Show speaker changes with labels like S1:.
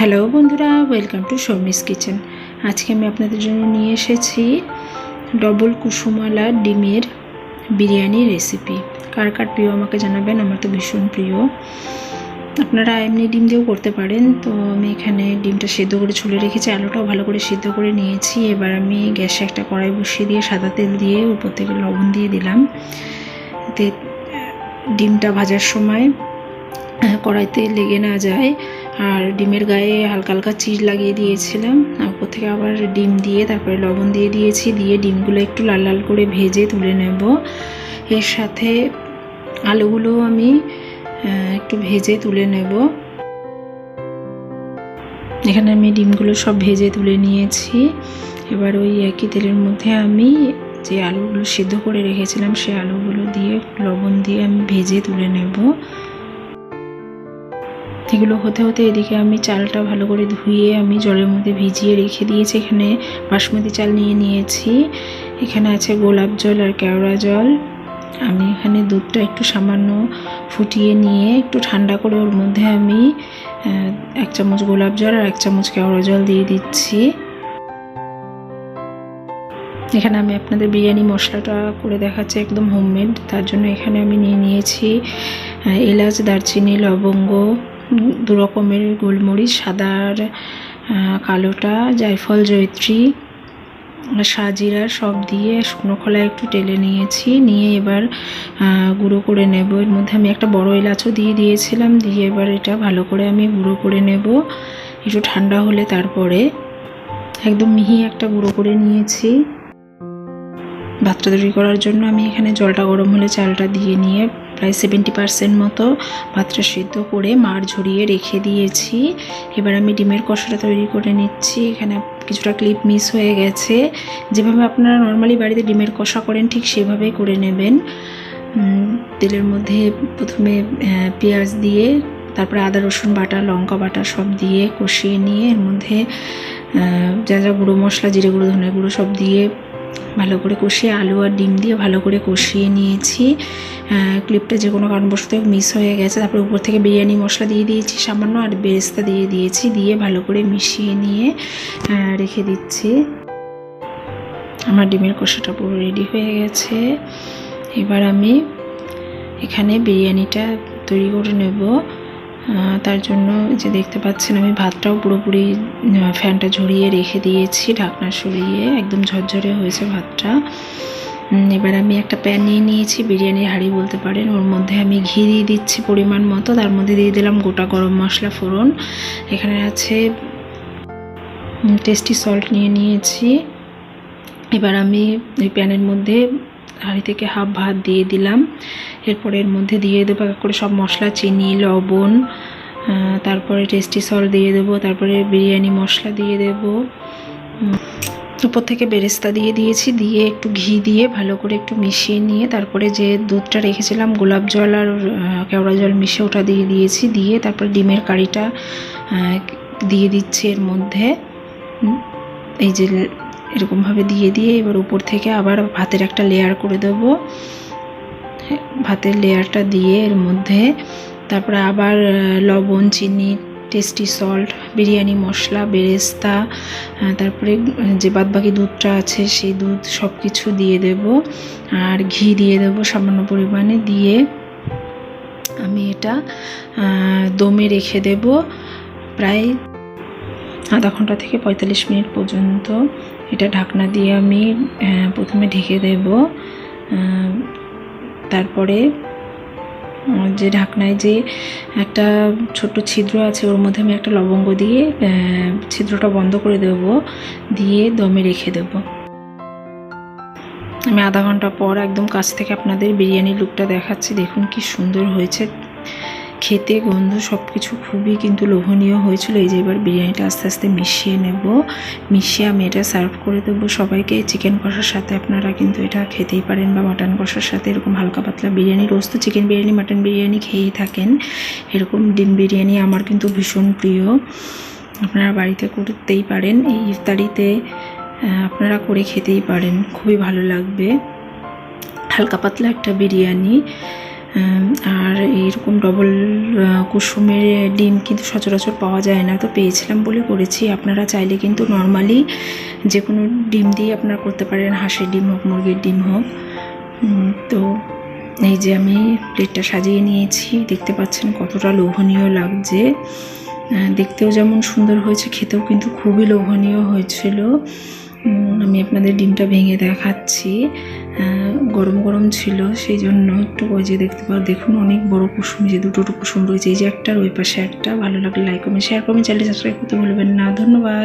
S1: Hello বন্ধুরা welcome to Sharmi's kitchen আজকে আমি আপনাদের জন্য নিয়ে এসেছি ডবল কুসুমালা ডিমের বিরিয়ানি রেসিপি কার কার প্রিয় আমাকে জানাবেন, আমার তো ভীষণ প্রিয়। আপনারা এমনি ডিম দিয়েও করতে পারেন, তো আমি এখানে ডিমটা সেদ্ধ করে ছুলে রেখেছি, আলুটাও ভালো করে সিদ্ধ করে নিয়েছি। এবার আমি গ্যাসে একটা কড়াই বসিয়ে দিয়ে সাদা তেল দিয়ে উপর থেকে লবণ দিয়ে দিলাম। ডিমটা ভাজার সময় কড়াইতে লেগে না যায় আর ডিমের গায়ে হালকা হালকা চিজ লাগিয়ে দিয়েছিলাম। উপর থেকে আবার ডিম দিয়ে, তারপরে লবণ দিয়ে দিয়েছি। দিয়ে ডিমগুলো একটু লাল লাল করে ভেজে তুলে নেব। এর সাথে আলুগুলো আমি একটু ভেজে তুলে নেব। এখানে আমি ডিমগুলো সব ভেজে তুলে নিয়েছি। এবার ওই একই তেলের মধ্যে আমি যে আলুগুলো সিদ্ধ করে রেখেছিলাম সেই আলুগুলো দিয়ে, লবণ দিয়ে আমি ভেজে তুলে নেব। এগুলো হতে হতে এদিকে আমি চালটা ভালো করে ধুয়ে আমি জলের মধ্যে ভিজিয়ে রেখে দিয়েছি। এখানে বাসমতি চাল নিয়ে নিয়েছি। এখানে আছে গোলাপ জল আর কেওড়া জল। আমি এখানে দুধটা একটু সামান্য ফুটিয়ে নিয়ে একটু ঠান্ডা করে ওর মধ্যে আমি এক চামচ গোলাপ জল আর এক চামচ কেওড়া জল দিয়ে দিচ্ছি। এখানে আমি আপনাদের বিরিয়ানি মশলাটা করে দেখাচ্ছি একদম হোমমেড। তার জন্য এখানে আমি নিয়ে নিয়েছি এলাচ, দারচিনি, লবঙ্গ দু রকমের গোলমরিচ, সাদা আর কালোটা, জায়ফল, জয়ত্রী, সাজিরা সব দিয়ে শুকনো খোলা একটু টেলে নিয়েছি। নিয়ে এবার গুঁড়ো করে নেব। এর মধ্যে আমি একটা বড় এলাচও দিয়ে দিয়েছিলাম। দিয়ে এবার এটা ভালো করে আমি গুঁড়ো করে নেব। একটু ঠান্ডা হলে তারপরে একদম মিহি একটা গুঁড়ো করে নিয়েছি। ভাতটা তৈরি করার জন্য আমি এখানে জলটা গরম হলে চালটা দিয়ে নিয়ে প্রায় সেভেন্টি পার্সেন্ট মতো ভাতটা সিদ্ধ করে মার ঝরিয়ে রেখে দিয়েছি। এবার আমি ডিমের কষাটা তৈরি করে নিচ্ছি। এখানে কিছুটা ক্লিপ মিস হয়ে গেছে। যেভাবে আপনারা নর্মালি বাড়িতে ডিমের কষা করেন, ঠিক সেভাবেই করে নেবেন। তেলের মধ্যে প্রথমে পেঁয়াজ দিয়ে, তারপরে আদা, রসুন বাটা, লঙ্কা বাটা সব দিয়ে কষিয়ে নিয়ে এর মধ্যে যা যা গুঁড়ো মশলা, জিরে গুঁড়ো, ধনে গুঁড়ো সব দিয়ে ভালো করে কষিয়ে আলু আর ডিম দিয়ে ভালো করে কষিয়ে নিয়েছি। ক্লিপটা যে কোনো কারণবশত মিস হয়ে গেছে। তারপরে উপর থেকে বিরিয়ানি মশলা দিয়ে দিয়েছি, সামান্য আর বেরেস্তা দিয়ে দিয়েছি, দিয়ে ভালো করে মিশিয়ে নিয়ে রেখে দিচ্ছি। আমার ডিমের কষাটা পুরো রেডি হয়ে গেছে। এবার আমি এখানে বিরিয়ানিটা তৈরি করে নেব। তার জন্য যে দেখতে পাচ্ছেন আমি ভাতটাও পুরোপুরি ফ্যানটা ঝরিয়ে রেখে দিয়েছি, ঢাকনা সরিয়ে একদম ঝরঝরে হয়েছে ভাতটা। এবার আমি একটা প্যান নিয়ে নিয়েছি, বিরিয়ানির হাঁড়ি বলতে পারেন। ওর মধ্যে আমি ঘি দিয়ে দিচ্ছি পরিমাণ মতো, তার মধ্যে দিয়ে দিলাম গোটা গরম মশলা ফোড়ন। এখানে আছে টেস্টি সল্ট নিয়ে নিয়েছি। এবার আমি ওই প্যানের মধ্যে হাঁড়ি থেকে হাফ ভাত দিয়ে দিলাম। এরপরে এর মধ্যে দিয়ে দেবো এক করে সব মশলা, চিনি, লবণ তারপরে টেস্টি সল দিয়ে দেবো, তারপরে বিরিয়ানি মশলা দিয়ে দেবো। উপর থেকে বেরেস্তা দিয়ে দিয়েছি, দিয়ে একটু ঘি দিয়ে ভালো করে একটু মিশিয়ে নিয়ে তারপরে যে দুধটা রেখেছিলাম, গোলাপ জল আর কেওড়া জল মিশিয়ে ওটা দিয়ে দিয়েছি, দিয়ে তারপরে ডিমের কারিটা দিয়ে দিচ্ছি এর মধ্যে। এই যে এরকমভাবে দিয়ে দিয়ে এবার উপর থেকে আবার ভাতের একটা লেয়ার করে দেবো। ভাতের লেয়ারটা দিয়ে এর মধ্যে তারপরে আবার লবণ, চিনি টেস্টি সল্ট বিরিয়ানি, মশলা, বেরেস্তা তারপরে যে বাদবাকি দুধটা আছে সেই দুধ সব কিছু দিয়ে দেব। আর ঘি দিয়ে দেব সামান্য পরিমাণে দিয়ে আমি এটা দমে রেখে দেব প্রায় আধা ঘণ্টা থেকে পঁয়তাল্লিশ মিনিট পর্যন্ত। এটা ঢাকনা দিয়ে আমি প্রথমে ঢেকে দেব। তারপরে যে ঢাকনায় যে একটা ছোট্ট ছিদ্র আছে, ওর মধ্যে আমি একটা লবঙ্গ দিয়ে ছিদ্রটা বন্ধ করে দেব, দিয়ে দমে রেখে দেব। আমি আধা ঘণ্টা পর একদম কাছ থেকে আপনাদের বিরিয়ানির লুকটা দেখাচ্ছি। দেখুন কি সুন্দর হয়েছে। খেতে, গন্ধ সব কিছু খুবই কিন্তু লোভনীয় হয়েছিল। এই যে এবার বিরিয়ানিটা আস্তে আস্তে মিশিয়ে নেব। মিশিয়ে আমি এটা সার্ভ করে দেবো সবাইকে। চিকেন কষার সাথে আপনারা কিন্তু এটা খেতেই পারেন বা মাটন কষার সাথে। এরকম হালকা পাতলা বিরিয়ানি, রোজ তো চিকেন বিরিয়ানি মাটন বিরিয়ানি খেয়েই থাকেন। এরকম ডিম বিরিয়ানি আমার কিন্তু ভীষণ প্রিয়। আপনারা বাড়িতে করতেই পারেন। এই ইফতারিতে আপনারা করে খেতেই পারেন। খুবই ভালো লাগবে। হালকা পাতলা একটা বিরিয়ানি। আর এরকম ডবল কুসুমের ডিম কিন্তু সচরাচর পাওয়া যায় না। তো পেয়েছিলাম বলে করেছি। আপনারা চাইলে কিন্তু নর্মালি যে কোনো ডিম দিয়ে আপনারা করতে পারেন। হাঁসের ডিম হোক, মুরগির ডিম হোক। তো এই যে আমি প্লেটটা সাজিয়ে নিয়েছি। দেখতে পাচ্ছেন কতটা লোভনীয় লাগছে। দেখতেও যেমন সুন্দর হয়েছে, খেতেও কিন্তু খুবই লোভনীয় হয়েছিল। আমি আপনাদের ডিমটা ভেঙে দেখাচ্ছি। গরম গরম ছিল সেই জন্য একটু যে দেখতে পাও, দেখুন অনেক বড় কুসুম যে দুটো কুসুম রয়েছে, এই যে একটার ওই পাশে একটা, ভালো লাগলে like comment share comment channel subscribe করতে ভুলবেন না, ধন্যবাদ।